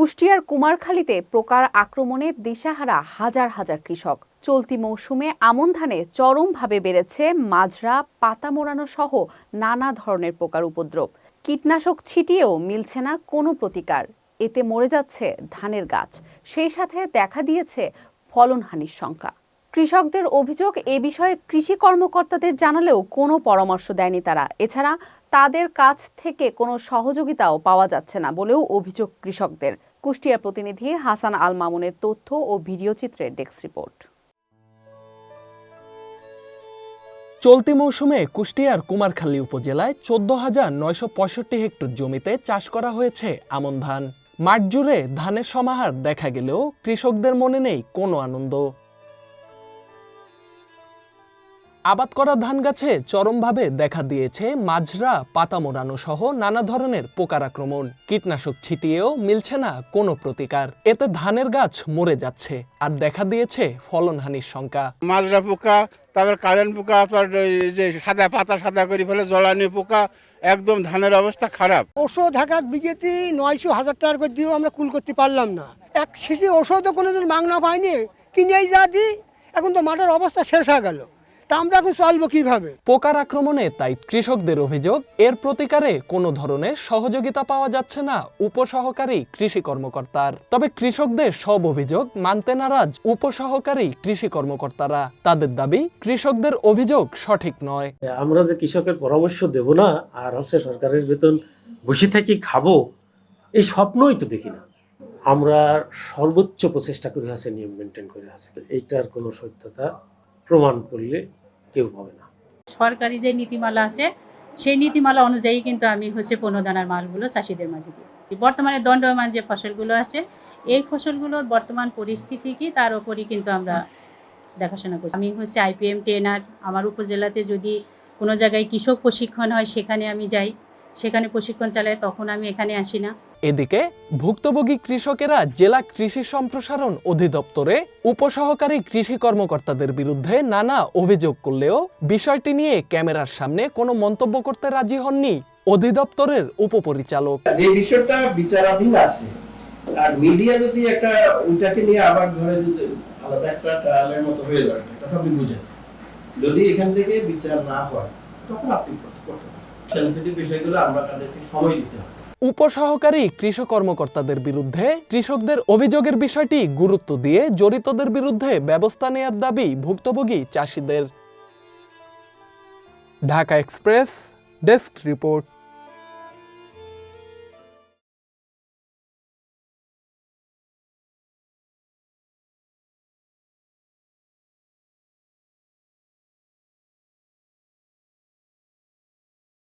কুষ্টিয়ার কুমারখালীতে প্রকার আক্রমণে দিশাহারা হাজার হাজার কৃষক। চলতি মৌসুমে আমন ধানে চরমভাবে বেড়েছে মাজরা, পাতা মোড়ানো সহ নানা ধরনের পোকার উপদ্রব। কীটনাশক ছিটিয়েও মিলছে না কোনো প্রতিকার। এতে মরে যাচ্ছে ধানের গাছ। সেই সাথে দেখা দিয়েছে ফলনহানির শঙ্কা কৃষকদের অভিযোগ এ বিষয়ে কৃষি কর্মকর্তাদের জানালেও কোনো পরামর্শ দেয়নি তারা। এছাড়া তাদের কাছ থেকে কোনো সহযোগিতাও পাওয়া যাচ্ছে না বলেও অভিযোগ কৃষকদের। কুষ্টিয়া প্রতিনিধি হাসান আল মামুনের তথ্য ও ভিডিও চিত্রের ডেস্ক রিপোর্ট। চলতি মৌসুমে কুষ্টিয়ার কুমারখালী উপজেলায় চোদ্দ হাজার নয়শো পঁয়ষট্টি হেক্টর জমিতে চাষ করা হয়েছে আমন ধান। মাঠ জুড়ে ধানের সমাহার দেখা গেলেও কৃষকদের মনে নেই কোনো আনন্দ। আবাদ করা ধান গাছে চরমভাবে দেখা দিয়েছে মাজরা পাতা মোড়ানো সহ নানা ধরনের পোকার আক্রমণ কীটনাশক ছিটিয়েও মিলছে না কোনো প্রতিকার। এতে ধানের গাছ মরে যাচ্ছে আর দেখা দিয়েছে ফলনহানির শঙ্কা। মাজরা পোকা তারপর কারেন্ট পোকা আপনার যে সাদা পাতা সাদা করে ফেলে জলানি পোকা একদম ধানের অবস্থা খারাপ। ওষুধ ঢাকার বিজেপি নয়শো হাজার টাকা করে দিয়েও আমরা কুল করতে পারলাম না। এক শিশি ওষুধও কোনোদিন মাংনা পাইনি। কিনেই যা দিই এখন তো মাঠের অবস্থা শেষ হয়ে গেল। তা আমরা এখন চলবো কীভাবে? পোকার আক্রমণে তাই কৃষকদের অভিযোগ এর প্রতিকারে কোনো ধরনের সহযোগিতা পাওয়া যাচ্ছে না উপসহকারী কৃষি কর্মকর্তার। তবে কৃষকদের সব অভিযোগ মানতে নারাজ উপসহকারী কৃষি কর্মকর্তারা। তাদের দাবি কৃষকদের অভিযোগ সঠিক নয়। আমরা যে কৃষকের পরামর্শ দেব না আর হচ্ছে সরকারের বেতন বসে থেকে খাব এই স্বপ্নই তো দেখি না। আমরা সর্বোচ্চ প্রচেষ্টা করে আছে নিয়ম মেনটেন করে আছে এইটার কোনো সত্যতা প্রমাণ করলে কেউ পাবে না। সরকারি যে নীতিমালা আছে, সেই নীতিমালা অনুযায়ী কিন্তু আমি হচ্ছে পণ্যদানার মালগুলো চাষিদের মাঝে দিই। বর্তমানে দণ্ডমান যে ফসলগুলো আছে, এই ফসলগুলোর বর্তমান পরিস্থিতি কি, তার ওপরই কিন্তু আমরা দেখাশোনা করছি। আমি হচ্ছে আইপিএম ট্রেনার, আমার উপজেলাতে যদি কোনো জায়গায় কৃষক প্রশিক্ষণ হয়, সেখানে আমি যাই। সেখানে প্রশিক্ষণ চালাই তখন আমি এখানে আসি না। এদিকে ভুক্তভোগী কৃষকেরা জেলা কৃষি সম্প্রসারণ অধিদপ্তরে উপসহকারী কৃষি কর্মকর্তাদের বিরুদ্ধে নানা অভিযোগ করলেও বিষয়টি নিয়ে ক্যামেরার সামনে কোনো মন্তব্য করতে রাজি হননি অধিদপ্তরের উপপরিচালক। যে বিষয়টা বিচারাধীন আছে আর মিডিয়া যদি একটা ওইটাকে নিয়ে আবার ধরে যদি আলাদা একটা ট্রায়ালের মতো হয়ে যাবে তখন আপনি বুঝেন। যদি এখান থেকে বিচার না হয় তখন আপনি করতে করতে পারেন। সেন্সিটিভ বিষয়গুলো আমরা তাদেরকে সময় দিতে হবে। উপসহকারী কৃষক কর্মকর্তাদের বিরুদ্ধে কৃষকদের অভিযোগের বিষয়টি গুরুত্ব দিয়ে জড়িতদের বিরুদ্ধে ব্যবস্থা নেয়ার দাবি ভুক্তভোগী চাষিদের। Dhaka Express, desk report.